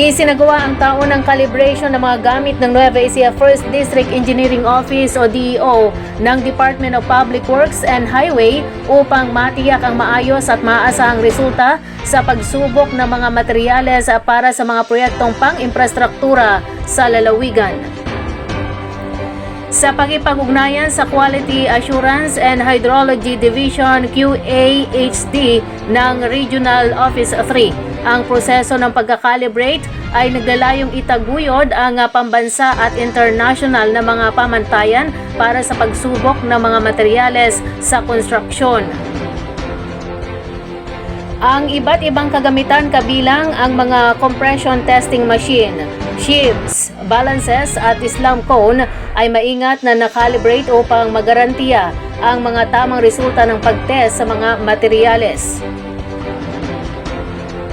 Isinagawa ang taon ng calibration ng mga gamit ng Nueva Ecija 1st District Engineering Office o DEO ng Department of Public Works and Highway upang matiyak ang maayos at maasahang resulta sa pagsubok ng mga materyales para sa mga proyektong pang-infrastruktura sa lalawigan. Sa pakipag-ugnayan sa Quality Assurance and Hydrology Division QAHD ng Regional Office 3, ang proseso ng pagkakalibrate ay naglalayong itaguyod ang ah, pambansa at international na mga pamantayan para sa pagsubok ng mga materyales sa konstruksyon. Ang iba't ibang kagamitan kabilang ang mga compression testing machine, shifts, balances at slam cone ay maingat na nakalibrate upang magarantiya ang mga tamang resulta ng pagtest sa mga materyales.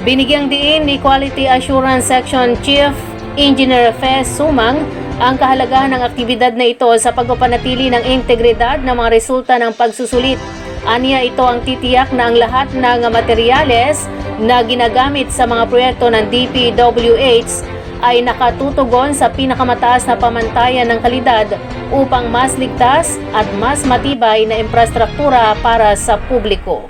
Binigyang diin ni Quality Assurance Section Chief Engineer Fez Sumang ang kahalagahan ng aktibidad na ito sa pagpapanatili ng integridad ng mga resulta ng pagsusulit. Aniya ito ang titiyak na ang lahat ng materyales na ginagamit sa mga proyekto ng DPWH ay nakatutugon sa pinakamataas na pamantayan ng kalidad upang mas ligtas at mas matibay na infrastruktura para sa publiko.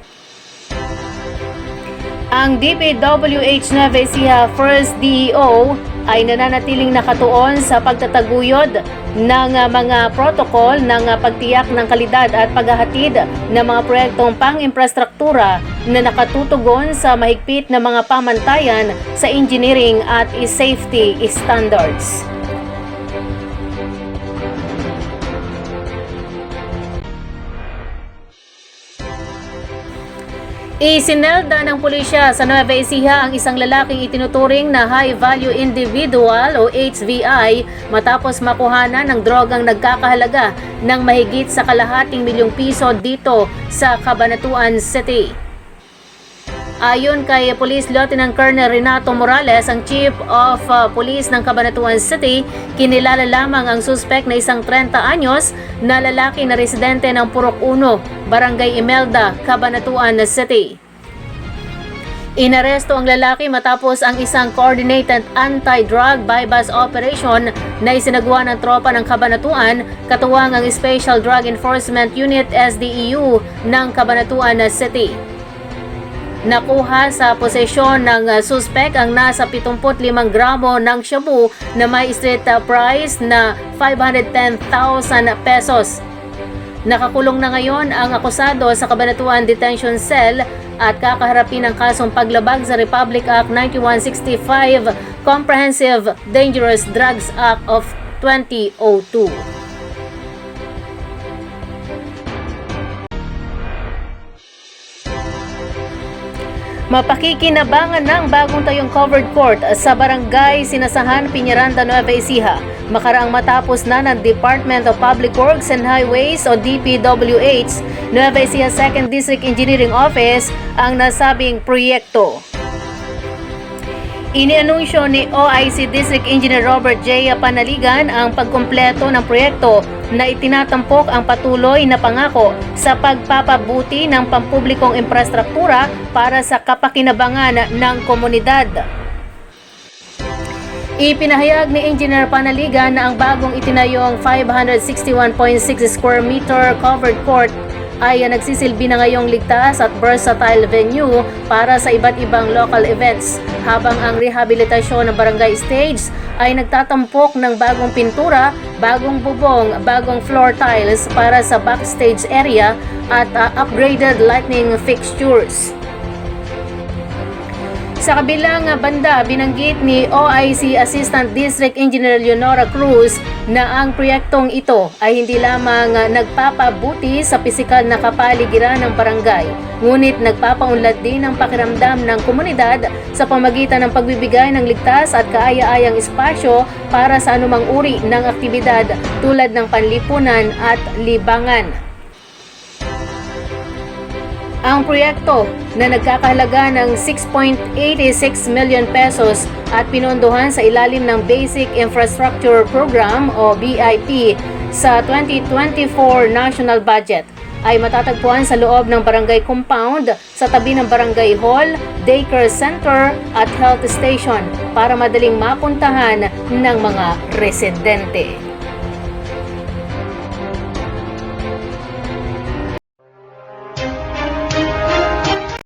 Ang DPWH Nueva Ecija First DEO ay nananatiling nakatuon sa pagtataguyod ng uh, mga protocol ng uh, pagtiyak ng kalidad at paghahatid ng mga proyektong pang-infrastruktura na nakatutugon sa mahigpit na mga pamantayan sa engineering at safety standards. Isinelda ng pulisya sa Nueva Ecija ang isang lalaking itinuturing na high value individual o HVI matapos makuhanan ng drogang nagkakahalaga ng mahigit sa kalahating milyong piso dito sa Cabanatuan City. Ayon kay Police Lieutenant Colonel Renato Morales, ang Chief of uh, Police ng Cabanatuan City, kinilala lamang ang suspect na isang 30 anyos na lalaki na residente ng Purok 1, Barangay Imelda, Cabanatuan City. Inaresto ang lalaki matapos ang isang coordinated anti-drug bypass operation na isinagawa ng tropa ng Kabanatuan, katuwang ang Special Drug Enforcement Unit SDEU ng Kabanatuan City. Nakuha sa posesyon ng uh, suspect ang nasa 75 gramo ng shabu na may street uh, price na 510,000 pesos. Nakakulong na ngayon ang akusado sa Kabanatuan Detention Cell at kakaharapin ng kasong paglabag sa Republic Act 9165 Comprehensive Dangerous Drugs Act of 2002. Mapakikinabangan ng bagong tayong covered court sa barangay Sinasahan, Piñaranda, Nueva Ecija. Makaraang matapos na ng Department of Public Works and Highways o DPWH, Nueva Ecija 2nd District Engineering Office ang nasabing proyekto. Inianunsyo ni OIC District Engineer Robert J. Panaligan ang pagkumpleto ng proyekto na itinatampok ang patuloy na pangako sa pagpapabuti ng pampublikong infrastruktura para sa kapakinabangan ng komunidad. Ipinahayag ni Engineer Panaligan na ang bagong itinayong 561.6 square meter covered court ay nagsisilbi na ngayong ligtas at versatile venue para sa iba't ibang local events habang ang rehabilitasyon ng barangay stage ay nagtatampok ng bagong pintura, bagong bubong, bagong floor tiles para sa backstage area at uh, upgraded lighting fixtures. Sa kabilang banda, binanggit ni OIC Assistant District Engineer Leonora Cruz na ang proyektong ito ay hindi lamang nagpapabuti sa pisikal na kapaligiran ng barangay, ngunit nagpapaunlad din ang pakiramdam ng komunidad sa pamagitan ng pagbibigay ng ligtas at kaaya-ayang espasyo para sa anumang uri ng aktibidad tulad ng panlipunan at libangan. Ang proyekto na nagkakahalaga ng 6.86 million pesos at pinondohan sa ilalim ng Basic Infrastructure Program o BIP sa 2024 National Budget ay matatagpuan sa loob ng barangay compound sa tabi ng barangay hall, daycare center at health station para madaling mapuntahan ng mga residente.